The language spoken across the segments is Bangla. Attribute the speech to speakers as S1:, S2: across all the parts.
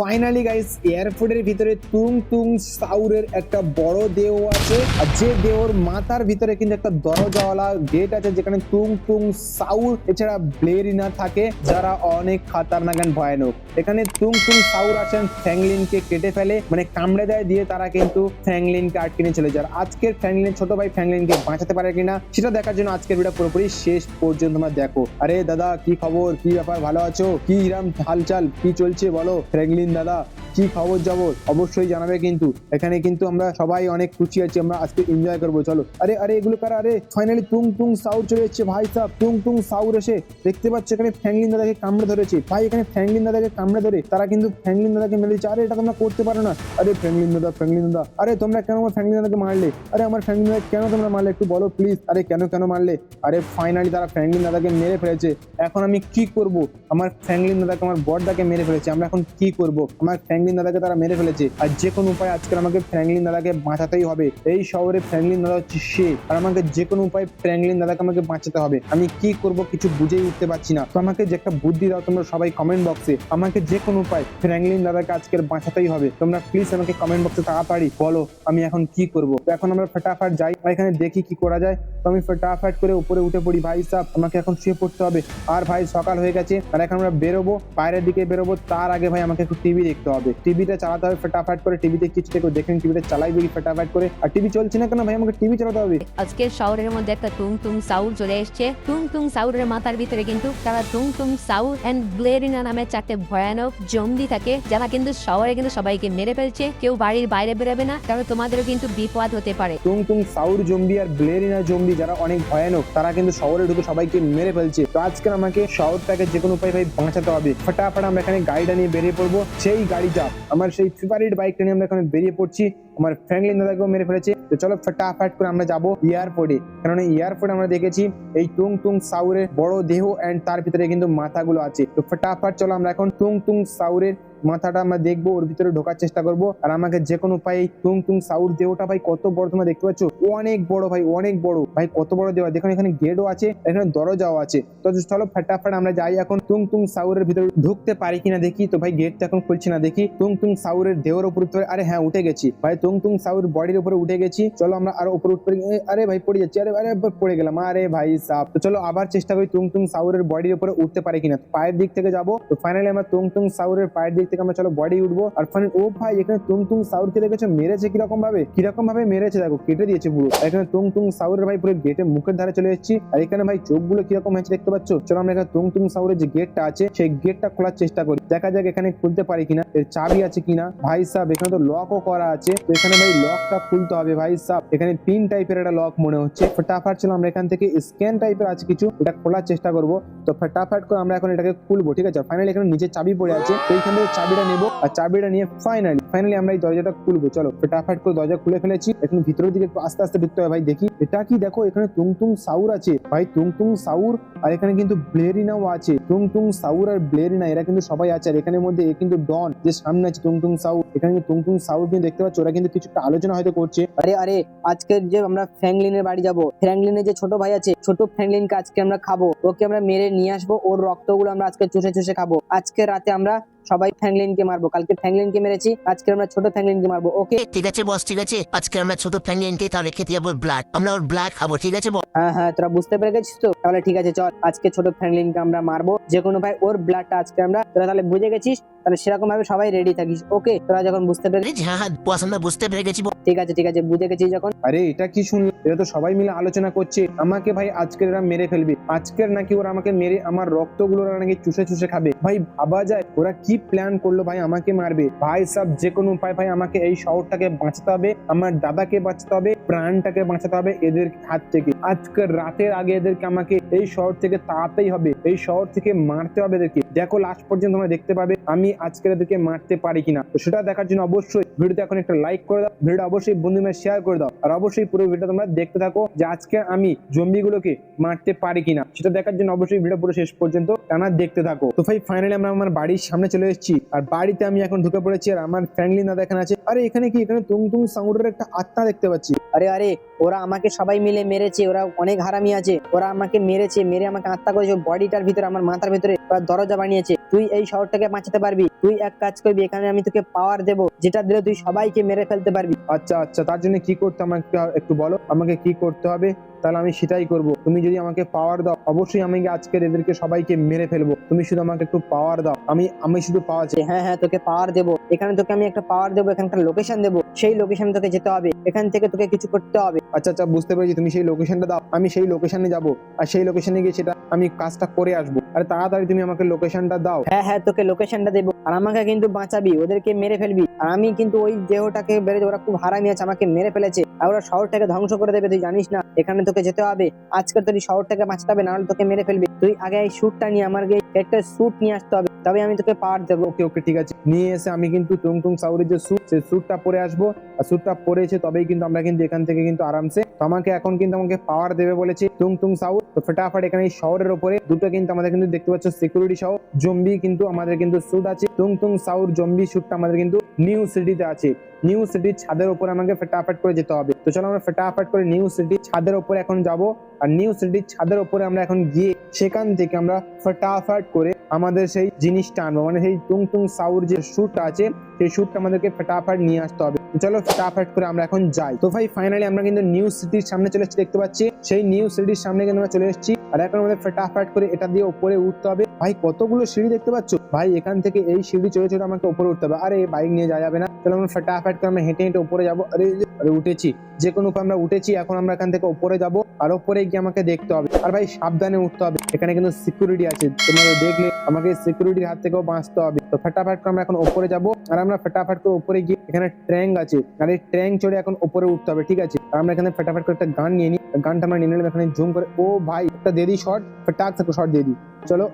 S1: ফাইনালি গাইস এয়ারপোর্টের ভিতরে তুং তুং সাউরের একটা বড় দেহ আছে। আর যে দেহর মাথার ভিতরে কিন্তু একটা দরজাওয়ালা গেট আছে, যেখানে তুং তুং সাউর, এছাড়া ব্লেরিনা থাকে, যারা অনেক খাতারনাক and ভয়ানক। এখানে তুং তুং সাউর আসেন ফ্র্যাঙ্কলিনকে কেটে ফেলে মানে কামড়ে দেয় দিয়ে তারা কিন্তু ফ্র্যাঙ্কলিনকে আটকে নিয়ে চলে যায়। আজকের ফ্র্যাঙ্কলিন ছোট ভাই ফ্র্যাঙ্কলিনকে বাঁচাতে পারে কিনা, সেটা দেখার জন্য আজকের ভিডিও পুরোপুরি শেষ পর্যন্ত তোমরা দেখো। আরে দাদা, কি খবর? কি ব্যাপার? ভালো আছো? কি হিরাম হালচাল? কি চলছে বলো? ফ্র্যাঙ্কলিন দাদা, কি খবর জবর? অবশ্যই জানাবে কিন্তু। এখানে কিন্তু আমরা সবাই অনেক খুশি আছি, আমরা আজকে এনজয় করব, চলো। আরে আরে, এগুলো কারা? আরে ফাইনালি তুং তুং সাউর চলে এসেছে, ভাই সাহ তুং তুং সাউর এসে দেখতে পাচ্ছ এখানে ফ্র্যাঙ্কলিন দাদাকে কামড়ে ধরেছে। ভাই, এখানে ফ্র্যাঙ্কলিন দাদাকে কামড়ে ধরে, তারা কিন্তু ফ্র্যাঙ্কলিন দাদাকে মেরে দিচ্ছে আরে, এটা তোমরা করতে পারো না। আরে ফ্র্যাঙ্কলিন দাদা ফ্র্যাঙ্কলিন দাদা। আরে, তোমরা কেন আমার ফ্র্যাঙ্কলিন দাদাকে মারলে? আরে, আমার ফ্র্যাঙ্কলিন দাদা কেন তোমরা মারলে? একটু বলো প্লিজ আরে, কেন কেন মারলে? আরে ফাইনালি তারা ফ্র্যাঙ্কলিন দাদাকে মেরে ফেলেছে। এখন আমি কি করব? আমার ফ্র্যাঙ্কলিন দাদাকে, আমার বড়দাকে মেরে ফেলেছে। আমরা এখন কি করব? আমার ফ্র্যাঙ্কলিন দাদাকে তারা মেরে ফেলেছে। আর যে কোনো উপায় আজকে আমাকে ফ্র্যাঙ্কলিন দাদাকে বাঁচাতেই হবে। এই শহরে ফ্র্যাঙ্কলিন দাদা হচ্ছে সে। আর আমাকে যে কোনো উপায় ফ্র্যাঙ্কলিন দাদাকে আমাকে বাঁচাতে হবে। আমি কি করব কিছু বুঝেই উঠতে পারছি না। তো আমাকে যে একটা বুদ্ধি দাও তোমরা সবাই কমেন্ট বক্সে আমাকে যে কোনো উপায় ফ্র্যাঙ্কলিন দাদাকে আজকে বাঁচাতেই হবে। তোমরা প্লিজ আমাকে কমেন্ট বক্সে তাড়াতাড়ি বলো, আমি এখন কি করব? এখন আমরা ফটাফট যাই। এখানে দেখি কি করা যায়। তো আমি ফটাফট করে উপরে উঠে পড়ি। ভাই সাহেব আমাকে এখন শুয়ে পড়তে হবে। আর ভাই সকাল হয়ে গেছে। আর এখন আমরা বেরোবো, বাইরের দিকে বেরোবো। তার আগে ভাই আমাকে একটু টিভি দেখতে হবে। টিভিটা চালাতে হবে ফটাফট করে। টিভিতে কিছু থেকে দেখেন টিভিটা চালাই দেখি ফটাফট করে। আর টিভি চলছে না কেন ভাই? আমাকে টিভি চালাতে হবে।
S2: আজকে শহরের মধ্যে একটা টুং টুং সাউর চলে এসছে। টুং টুং সাউরের মাথার ভিতরে কিন্তু তারা টুং টুং সাউর এন্ড ব্লেরিনা নামে চারটে ভয়ানক জম্বি থাকে যারা কিন্তু শহরে কিন্তু সবাইকে মেরে ফেলছে। কেউ বাড়ির বাইরে বেরোবে না কারণ তোমাদেরও কিন্তু বিপদ হতে পারে।
S1: তুং তুং সাউর জম্বি আর ব্লেরিনা জম্বি যারা অনেক ভয়ানক তারা কিন্তু শহরে ঢুকে সবাইকে মেরে ফেলছে। তো আজকে আমাকে শহরটাকে যে কোনো উপায় ভাই বাঁচাতে হবে। ফটাফট আমরা এখানে গাড়িটা নিয়ে বেরিয়ে পড়ব। সেই গাড়িটা, আমার সেই ফেভারিট বাইকটা নিয়ে আমরা এখানে বেরিয়ে পড়ছি। আমার ফ্র্যাঙ্কলিন দাদাকেও মেরে ফেলেছে। তো চলো ফটাফট করে আমরা যাব এয়ারপোর্টে কারণ এয়ারপোর্টে আমরা দেখেছি এই টুং তুং সাউরের বড় দেহ এন্ড তার ভিতরে কিন্তু মাথাগুলো আছে। তো ফটাফট চলো আমরা এখন টুং তুং সাউরের মাথাটা আমরা দেখব, ওর ভিতরে ঢোকার চেষ্টা করব। আর আমাকে যে কোনো উপায় তুং তুং সাউর দেহটা ভাই কত বড় তোমরা দেখতে পাচ্ছ? অনেক বড় ভাই, অনেক বড়। ভাই কত বড় দেওয়া দেখুন, এখানে গেটও আছে, এখানে দরজাও আছে। তো চলো ফটাফট আমরা যাই এখন তুং তুং সাউরের ভিতরে। ঢুকতে পারি কিনা দেখি? তো ভাই গেট তো এখন খুলছি না, দেখি। তুং তুং সাউরের দেহের উপর উঠতে আরে হ্যাঁ উঠে গেছি। ভাই তুং তুং সাউর বডির উপরে উঠে গেছি। চলো আমরা আরও উপরে উঠতে আরে ভাই পড়ে যাচ্ছি। আরে আরে পড়ে গেলাম। আরে ভাই সাপ। তো চলো আবার চেষ্টা করি তুং তুং সাউরের বডির উপরে উঠতে পারি কিনা। পায়ের দিক থেকে যাব। তো ফাইনালি আমরা তুং তুং সাউরের পায়ের দিক থেকে আমরা চলো বডি উঠবো। আর ফাইনালি ও ভাই, এখানে তুং তুং সাউরকে দেখেছ? মেরেছে কীরকম ভাবে? কীরকম ভাবে মেরেছে দেখো, কেটে দিয়েছে পুরো। এখানে তুং তুং সাউরের ভাই পুরো গেটে মুখের ধারে চলে এসেছি। আর এখানে ভাই চোখগুলো কীরকম হয়েছে দেখতে পাচ্ছ? চলো আমরা এখানে তুং তুং সাউরের যে গেটটা আছে, সেই গেটটা খোলার চেষ্টা করি। দেখা যাক এখানে খুলতে পারি কিনা। এর চাবি আছে কিনা? ভাই সাহেব এখানে তো লকও করা আছে। তো এখানে ভাই লকটা খুলতে হবে ভাই সাহেব এখানে পিন টাইপের একটা লক মনে হচ্ছে। ফটাফট চলো আমরা এখান থেকে স্ক্যান টাইপের আছে কিছু, এটা খোলার চেষ্টা করব। তো ফটাফট করে আমরা এখন এটাকে খুলবো, ঠিক আছে? ফাইনালি এখানে নিচে চাবি পড়ে আছে। তো এইখান চাবিটা নেব আর চাবিটা নিয়ে ফাইনালি ফাইনালি আমরা এই দরজাটা খুলবো। চলো, ফটাফট করে দরজা খুলে ফেলেছি। এখন ভিতরের দিকে একটু আস্তে আস্তে ঢুকতে হবে ভাই, দেখি। এটা কি দেখো, এখানে তুংতুং সাউর আছে। ভাই তুংতুং সাউর আর এখানে কিন্তু ব্লেরিনাও আছে। তুং তুং সাউর আর ব্লেরিনা এরা কিন্তু সবাই আছে। আর এখানের মধ্যে এ কিন্তু ডন যে সামনে আছে তুং তুং সাউর। এখানে কিন্তু তুং তুং সাউর কিন্তু দেখতে পাচ্ছ ওরা কিন্তু কিছু একটা আলোচনা হয়তো করছে।
S3: আরে আরে আজকে যে আমরা ফ্র্যাঙ্কলিনের বাড়ি যাব ফ্র্যাঙ্কলিনের যে ছোট ভাই আছে ছোট ফ্র্যাঙ্কলিনকে আজকে আমরা খাব। ওকে আমরা মেরে নিয়ে আসব ওর রক্তগুলো আমরা আজকে চুষে চুষে খাব। আজকে রাতে আমরা সবাই ফ্র্যাঙ্কলিনকে মারবো। কালকে ফ্র্যাঙ্কলিনকে মেরেছি আজকে আমরা ছোট ফ্র্যাঙ্কলিনকে মারবো ওকে?
S4: ঠিক আছে বস ঠিক আছে। আজকে আমরা ছোট ফ্যামিলিকে তাহলে খেতে যাব ব্লাড আমরা ওর ব্লাড খাব ঠিক আছে?
S3: হ্যাঁ হ্যাঁ তোরা বুঝতে পেরে গেছিস তো? তাহলে ঠিক আছে চল। আজকে ছোট ফ্র্যাঙ্কলিনকে আমরা মারবো যে কোনো ভাই ওর ব্লাডটা আজকে আমরা তোরা তাহলে বুঝে গেছিস? তাহলে সেরকম ভাবে সবাই রেডি থাকিস ওকে তোরা যখন বুঝতে পেরে
S4: হ্যাঁ হ্যাঁ আমরা বুঝতে পেরে গেছি
S3: ঠিক আছে ঠিক আছে বুঝে গেছিস যখন?
S1: আরে এটা কি শুনলাম এটা তো সবাই মিলে আলোচনা করছে। আমাকে ভাই আজকের এরা মেরে ফেলবে। আজকের নাকি ওরা আমাকে মেরে আমার রক্তগুলো ওরা নাকি চুষে চুষে খাবে। ভাই ভাবা যায় ওরা কি প্ল্যান করল ভাই আমাকে মারবে? ভাই সব যে কোনো উপায় ভাই আমাকে এই শহরটাকে বাঁচাতে হবে আমার দাদাকে বাঁচাতে হবে প্রাণটাকে বাঁচাতে হবে এদের হাত থেকে। আজকের রাতের আগে এদেরকে আমাকে এই শহর থেকে তাড়াতেই হবে, এই শহর থেকে মারতে হবে এদেরকে। দেখো লাস্ট পর্যন্ত তোমরা দেখতে পাবে আমি আজকে এদেরকে মারতে পারি কিনা। তো সেটা দেখার জন্য অবশ্যই ভিডিওতে এখন একটা লাইক করে দাও, ভিডিওটা অবশ্যই বন্ধুদের শেয়ার করে দাও। আর অবশ্যই পুরো ভিডিও তোমরা দেখতে থাকো যে আজকে আমি জম্বিগুলোকে মারতে পারি কিনা। সেটা দেখার জন্য অবশ্যই ভিডিও পুরো শেষ পর্যন্ত টানা দেখতে থাকো। তো ভাই ফাইনালি আমরা আমার বাড়ির সামনে চলে এসেছি। আর বাড়িতে আমি এখন ঢুকে পড়েছি আর আমার ফ্যামিলি না দেখানো আছে। আরে, এখানে কি? এখানে তুং তুং সাউন্ডের একটা আত্মা দেখতে পাচ্ছি।
S3: আরে আরে, ওরা আমাকে সবাই মিলে মেরেছে। ওরা অনেক হারামি আছে। ওরা আমাকে মেরেছে, মেরে আমাকে আত্মা করেছে বডিটার ভিতরে আমার মাথার ভিতরে দরজা বানিয়েছে। তুই এই শহরটাকে বাঁচাতে পারবি। তুই এক কাজ করবি এখানে আমি তোকে পাওয়ার দেবো যেটা দিলে তুই সবাইকে মেরে ফেলতে পারবি।
S1: আচ্ছা আচ্ছা তার জন্য কি করতে আমাকে একটু বলো আমাকে কি করতে হবে? তাহলে আমি সেটাই করব। তুমি যদি আমাকে পাওয়ার দাও অবশ্যই আমি আজকের এদেরকে সবাইকে মেরে ফেলব। তুমি শুধু আমাকে একটু পাওয়ার দাও। আমি আমি শুধু পাওয়ার চাই।
S3: হ্যাঁ হ্যাঁ তোকে পাওয়ার দেবো। এখানে তোকে আমি একটা পাওয়ার দেবো এখানকার লোকেশন দেবো। সেই লোকেশনে তোকে যেতে হবে। এখান থেকে তোকে কিছু করতে হবে।
S1: আচ্ছা আচ্ছা বুঝতে পেরেছি। তুমি সেই লোকেশনটা দাও। আমি সেই লোকেশনে যাব। আর সেই লোকেশনে গিয়ে সেটা আমি কাজটা করে আসব। আরে তাড়াতাড়ি তুমি আমাকে লোকেশনটা দাও।
S3: হ্যাঁ হ্যাঁ তোকে লোকেশনটা দেবো। আর আমাকে কিন্তু বাঁচাবি ওদেরকে মেরে ফেলবি। আর আমি কিন্তু ওই দেহটাকে বেড়ে ওরা খুব হারামি আছে আমাকে মেরে ফেলেছে। আর ওরা শহরটাকে ধ্বংস করে দেবে তুই জানিস না? এখানে তোকে যেতে হবে। আজকে তোর এই শহরটাকে বাঁচাতে হবে নাহলে তোকে মেরে ফেলবি। তুই আগে এই স্যুটটা নিয়ে আমার একটা স্যুট নিয়ে আসতে হবে। তবে আমি তোকে পাওয়ার দেবো।
S1: ওকে ওকে ঠিক আছে। নিয়ে এসে আমি কিন্তু টুং টুং সাউরের যে স্যুট সেই স্যুটটা পরে আসব। আর স্যুটটা পরে এসে তবেই কিন্তু আমরা কিন্তু এখান থেকে কিন্তু আরামসে আমাকে এখন কিন্তু আমাকে পাওয়ার দেবে বলেছে টুং টুং সাউর। তো ফটাফট এখানে এই শহরের উপরে দুটো কিন্তু আমাদের কিন্তু দেখতে পাচ্ছ সিকিউরিটি সহ জম্বি কিন্তু আমাদের কিন্তু স্যুট আছে। টুং টুং সাউর জম্বি স্যুটটা আমাদের কিন্তু নিউ সিটিতে আছে। নিউ সিটির ছাদের উপরে আমাকে ফটাফট করে যেতে হবে। তো চলো আমরা ফটাফট করে নিউ সিটির ছাদের উপরে এখন যাব আর নিউ সিটির ছাদের উপরে আমরা এখন গিয়ে সেখান থেকে আমরা ফটাফট করে আমাদের সেই জিনিসটা আনব। মানে সেই টুং টুং সাউর যে শুটটা আছে, সেই শুটটা আমাদেরকে ফটাফট নিয়ে আসতে হবে। তো চলো ফটাফট করে আমরা এখন যাই। তো ভাই ফাইনালি আমরা কিন্তু নিউ সিটির সামনে চলে এসেছি, দেখতে পাচ্ছি। সেই নিউ সিটির সামনে কিন্তু আমরা চলে এসেছি। আর এখন আমাদের ফেটাফাট করে এটা দিয়ে উপরে উঠতে হবে। ভাই, কতগুলো সিঁড়ি দেখতে পাচ্ছ? ভাই, এখান থেকে এই সিঁড়ি চড়ে চড়ে আমাকে উপরে উঠতে হবে। আরে, বাইক নিয়ে যাওয়া যাবে না। চলো আমরা ফটাফট করে আমরা হেঁটে হেঁটে উপরে যাব। আরে আরে উঠেছি। যে কোনো আমরা উঠেছি, এখন আমরা এখান থেকে উপরে যাব। আর উপরে গিয়ে আমাকে দেখতে হবে। আর ভাই, সাবধানে উঠতে হবে। এখানে কিন্তু সিকিউরিটি আছে। তোমরা দেখলে, আমাকে সিকিউরিটির হাত থেকেও বাঁচতে হবে। তো ফটাফট করে আমরা এখন উপরে যাব। আর আমরা ফটাফট করে উপরে গিয়ে এখানে ট্র্যাঙ্ক আছে। আর এই ট্র্যাঙ্ক চড়ে এখন উপরে উঠতে হবে, ঠিক আছে? আমরা এখানে ফটাফট করে একটা গান নিয়ে নিই। গানটা আমরা নিয়ে নিলাম এখানে, জুম করে। ও ভাই, একটা দিয়ে দিই শর্ট। ফটাক একটা শর্ট দিয়ে দিই। চলো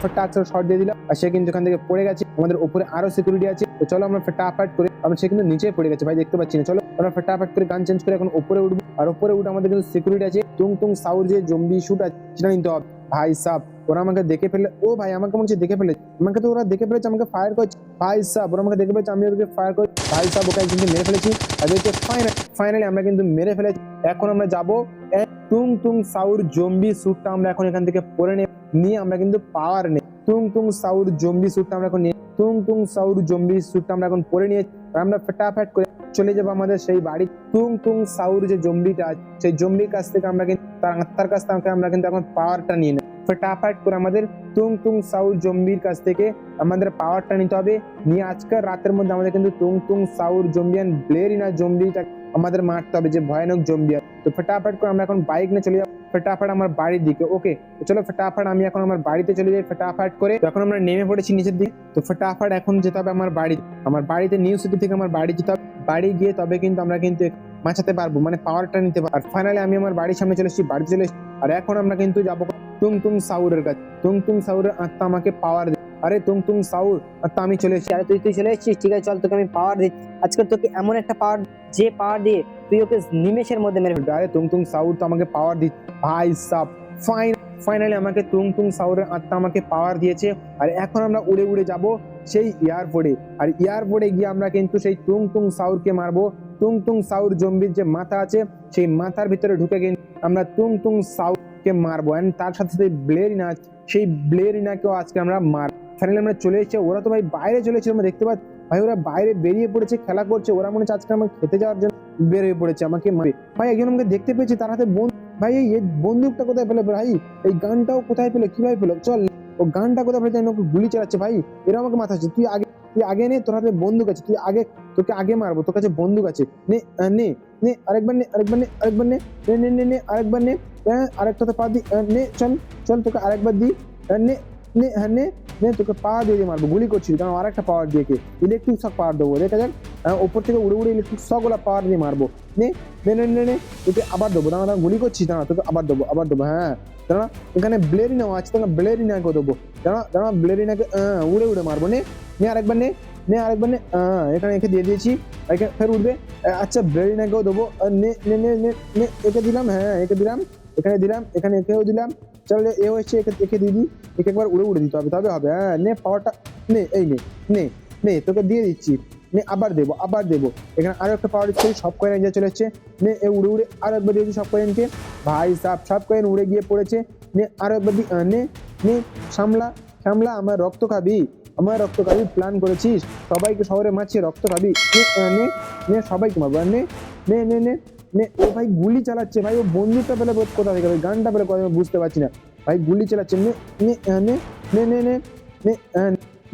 S1: ফটাক শর্ট দিয়ে দিলাম। আর সে কিন্তু এখান থেকে পড়ে গেছে। আমাদের উপরে আরও সিকিউরিটি আছে। তো চলো আমরা ফটাফট করে। আমরা সে কিন্তু নিচে পড়ে গেছে। ভাই, দেখতে পাচ্ছি না। চলো, আমরা ফটাফট করে গান চেঞ্জ করে এখন উপরে উঠবো। আর উপরে উঠে আমাদের কিন্তু সিকিউরিটি আছে। টুং টুং সাউর যে জম্বি শুট আছে, সেটা নিতে হবে। ভাই সাব, ওরা আমাকে দেখে ফেলে, ও ভাই, আমাকে মনে হচ্ছে দেখে ফেলেছে আমাকে তো ওরা দেখে ফেলেছে, আমাকে ফায়ার করছে। ভাই সাব, ওরা আমাকে দেখে ফেলেছে, আমি ওদেরকে ফায়ার করছি। ভাই সাব, ওকে কিন্তু মেরে ফেলেছি। তাদেরকে ফাইনাল ফাইনালি আমরা কিন্তু মেরে ফেলেছি। এখন আমরা যাব টুং টুং সাউর জম্বি স্যুটটা আমরা এখন এখান থেকে পরে নেব। নিয়ে আমরা কিন্তু পাওয়ার নেই। টুং টুং সাউর জম্বি স্যুটটা আমরা এখন নিয়ে টুং টুং সাউর জম্বি স্যুটটা আমরা এখন পরে নিয়ে আমরা ফটাফট করে চলে যাব আমাদের সেই বাড়ি। টুং টুং সাউর যে জম্বিটা সেই জম্বির কাছ থেকে আমরা কিন্তু তার আত্মার কাছ থেকে আমরা কিন্তু এখন পাওয়ারটা নিয়ে নেব। ফটাফট করে আমাদের টুং টুং সাউর জম্বির কাছ থেকে আমাদের পাওয়ারটা নিতে হবে। নিয়ে আজকের রাতের মধ্যে আমাদের কিন্তু টুং টুং সাউর জম্বিয়ান ব্লেরিনা জম্বিটা আমাদের মারতে হবে, যে ভয়ানক জম্বি আছে। তো ফটাফট করে আমরা এখন বাইক নিয়ে চলে যাব। ফটাফট আমার বাড়ির দিকে ওকে চলো ফটাফট আমি এখন আমার বাড়িতে চলে যাই, ফটাফট করে এখন আমরা নেমে পড়েছি নিচের দিকে, তো ফটাফট এখন যেতে হবে আমার বাড়ি। আমার বাড়িতে নিউ সিটি থেকে আমার বাড়ি যেতে হবে। বাড়ি গিয়ে তবে কিন্তু আমরা কিন্তু মাছাতে পারব মানে পাওয়ারটা নিতে পারব। আর ফাইনালি আমি আমার বাড়ির সামনে চলে এসেছি, বাড়িতে চলে এসেছি। আর এখন আমরা কিন্তু যাব তুং তুং সাউরের কাছে। তুং তুং সাউরের আত্মা আমাকে পাওয়ার দে আরে তুং তুং সাউর আত্মা আমি চলে এসেছি।
S3: আরে তুই তুই চলে এসেছিস? ঠিক আছে চল তোকে আমি পাওয়ার দিচ্ছি। আজকে তোকে এমন একটা পাওয়ার যে পাওয়ার দিয়ে তুই ওকে নিমেষের মধ্যে মেরে ফেলবি।
S1: আরে তুং তুং সাউর তো আমাকে পাওয়ার দিচ্ছে। ভাই সাব ফাইন ফাইনালি আমাকে তুং তুং সাউরের আত্মা আমাকে পাওয়ার দিয়েছে। আর এখন আমরা উড়ে উড়ে যাব সেই এয়ারপোর্টে আর এয়ারপোর্টে গিয়ে আমরা কিন্তু সেই তুং তুং সাউরকে মারবো। তুং তুং সাউর জম্বির যে মাথা আছে সেই মাথার ভিতরে ঢুকে গিয়ে আমরা তুং তুং সাউরকে মারবো। এন্ড তার সাথে সাথে ব্লেরিনা সেই ব্লেরিনাকেও আজকে আমরা মার ফাইনালি আমরা চলে এসেছি। ওরা তো ভাই বাইরে চলে এসেছে আমরা দেখতে পাচ্ছি। ভাই, ওরা বাইরে বেরিয়ে পড়েছে, খেলা করছে। ওরা মনে হচ্ছে আজকে আমাকে খেতে যাওয়ার জন্য বেরিয়ে পড়েছে, আমাকে মারে। ভাই, একজন আমাকে দেখতে পেয়েছি, তার হাতে বন, ভাই, এই বন্দুকটা কোথায় পেলে ভাই? এই গানটাও কোথায় পেল? কীভাবে পেল? চল, ও গানটা কোথায় পেলে ওকে গুলি চালাচ্ছে। ভাই, এরা আমাকে মাথা আছে তুই আগে তুই আগে নে, তোর হাতে বন্দুক আছে। তুই আগে তোকে আগে মারবো, তোর কাছে বন্দুক আছে। নে নে নে, আরেকবার নে আরেকবার নে আরেকবার নে নে নে নে নে, আরেকবার নে হ্যাঁ আরেকটা তো পা দি নে, চল চল, তোকে আরেকবার দি নে নে হ্যাঁ নে। নে তোকে পা দিয়ে মারবো গুলি করছিস কারণ আরেকটা পাওয়ার দিয়ে ইলেকট্রিক শক পাওয়ার দেবো দেখা যাক। ওপর থেকে উড়ে উড়ে ইলেকট্রিক শক ওলা পাওয়ার দিয়ে মারবো। নে নে তোকে আবার দেবো। দাঁড়া গুলি করছিস দাঁড়া তোকে আবার দেবো আবার দেবো হ্যাঁ। দাঁড়া এখানে ব্লেরি ব্লেরিনাও আছে তোকে ব্লেরিনাকে দেবো। দাঁড়া দাঁড়া ব্লেরিনাকে আহ, উড়ে উড়ে মারবো নে। নে আরেকবার নে নে আরেকবার নে এখানে একে দিয়ে দিয়েছি। এখানে ফের উঠবে আচ্ছা ব্লেরিনাকেও দেবো। আহ, নে নে নে নে নে একে দিলাম হ্যাঁ একে দিলাম এখানে দিলাম এখানে একেও দিলাম। চল এ হচ্ছে একে দিয়ে দিই একে একবার উড়ে উড়ে দিতে হবে তবে হবে হ্যাঁ নে পাওয়ারটা নে এই নে নে নে তোকে দিয়ে দিচ্ছি নে আবার দেবো আবার দেবো এখানে আরও একটা পাওয়ার দিচ্ছি সব কয়েন যা চলে এসছে নে এ উড়ে উড়ে আরও একবার দিয়েছি সব কয়েনকে ভাই সাপ সব কয়েন উড়ে গিয়ে পড়েছে নে আরও একবার দি নে নে সামলা শ্যামলা আমার রক্ত খাবি আমার রক্ত খাবি প্ল্যান করেছিস সবাইকে শহরে মারছি রক্ত খাবি নে, নে সবাইকে মারবো নে নে নে ও ভাই গুলি চালাচ্ছে, ভাই ও বন্দুকটা পেলে কোথা থেকে ভাই গানটা পেলে কোথা বুঝতে পারছি না। ভাই গুলি চালাচ্ছে, নে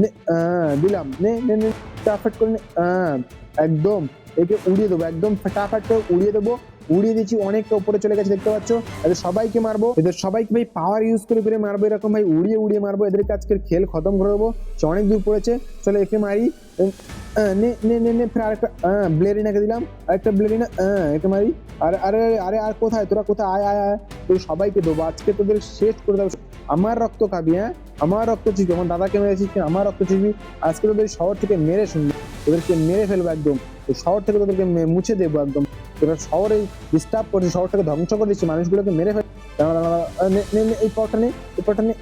S1: নে দিলাম। নে করে একদম। একে উড়িয়ে দেবো, একদম ফটাফট করে উড়িয়ে দেবো। উড়িয়ে দিচ্ছি অনেকটা উপরে চলে গেছে দেখতে পাচ্ছ? এদের সবাইকে মারবো। এদের সবাইকে ভাই পাওয়ার ইউজ করে করে মারবো এরকম ভাই উড়িয়ে উড়িয়ে মারবো। এদেরকে আজকের খেল খতম করে দেবো। অনেক দূর পড়েছে। চলো একে মারি। ব্লেরিনাকে দিলাম। আরেকটা ব্লেরিনা মারি। আরে আরে আরে, কোথায়? তোরা কোথায়? আয় আয় আয়। সবাইকে দেবো। আজকে তোদের শেষ করে দেবো। আমার রক্ত খাবি হ্যাঁ? আমার রক্ত চিবি। আমার দাদাকে মেরেছিস আমার রক্ত চিবি। আজকে তোদের শহর থেকে মেরে শুনব। তোদেরকে মেরে ফেলব একদম। শহর থেকে তোদেরকে মুছে দেবো একদম। তোরা শহরে ডিস্টার্ব করছিস শহরটাকে ধ্বংস করে দিচ্ছি মানুষগুলোকে মেরে ফেল এই পাওয়ারটা নেই এই পাওয়ারটা নেই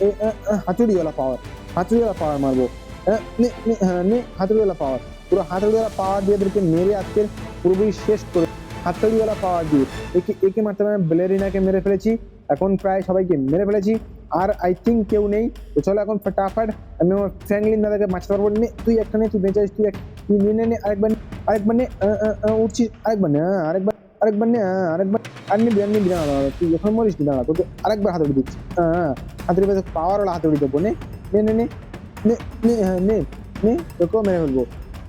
S1: হাতুড়িওয়ালা পাওয়ার হাতুড়িওয়ালা পাওয়ার মারবো। হ্যাঁ, নে হাতুড়িওয়ালা পাওয়ার পুরো হাতুড়িওয়ালা পাওয়ার দিয়ে এদেরকে মেরে আজকের পুরোপুরি শেষ করে হাতুড়িওয়ালা পাওয়ার দিয়ে। একে একে মারতে আমি ব্লেরিনাকে মেরে ফেলেছি এখন প্রায় সবাইকে মেরে ফেলেছি আর আই থিঙ্ক কেউ নেই। তো চলো এখন ফটাফট আমি আমার ফ্র্যাঙ্কলিন দাদাকে বাঁচাতে পারব। নে তুই একটা নে তুই বেঁচে তুই এক- তুই নে নে আরেকবার আরেকবার নে উঠছিস আরেকবার নে আরেকবার আরেকবার নে আরেকবার আর নিবি আর নিবি দাঁড়া তুই এখন মরিস দাঁড়া তোকে আরেকবার হাতুড়ি দিচ্ছি। হ্যাঁ হাতুড়ি পেতে পাওয়ার ওলা হাতুড়ি দেবো নে নে নে হ্যাঁ, নে নে মেরে ফেলব।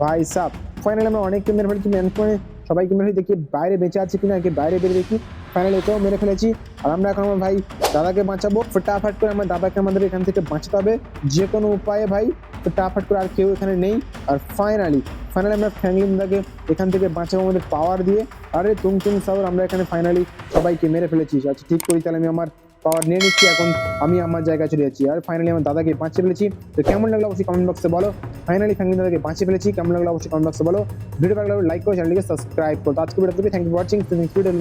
S1: ভাই সাপ ফাইনালি আমরা অনেককে মেরে ফেলেছি ম্যান করে সবাইকে মেরে দেখি বাইরে বেঁচে আছে কিনা একে বাইরে বেরিয়ে দেখি। ফাইনালি একেও মেরে ফেলেছি। আর আমরা এখন আমার ভাই দাদাকে বাঁচাবো ফটাফট করে আমার দাদাকে আমাদের এখান থেকে বাঁচাতে হবে। যে কোনো উপায়ে ভাই ফটাফট করে আর কেউ এখানে নেই। আর ফাইনালি ফাইনালি আমরা ফ্যামিলি দাকে এখান থেকে বাঁচাবো আমাদের পাওয়ার দিয়ে। আরে, তুম তুম সাউর আমরা এখানে ফাইনালি সবাইকে মেরে ফেলেছি। আচ্ছা ঠিক করি, তাহলে আমি আমার পাওয়ার নিয়ে নিচ্ছি, এখন আমি আমার জায়গায় চলে যাচ্ছি। আর ফাইনালি আমার দাদাকে বাঁচিয়ে ফেলেছি। তো কেমন লাগল অবশ্যই কমেন্ট বক্সে বলো। ফাইনালি ফ্যামিলি দাদাকে বাঁচিয়ে ফেলেছি। কেমন লাগল অবশ্যই কমেন্ট বক্সে বলো। ভিডিও ভালো লাইক করো চ্যানেলকে সাবস্ক্রাইব করো। আজকে video thank you watching video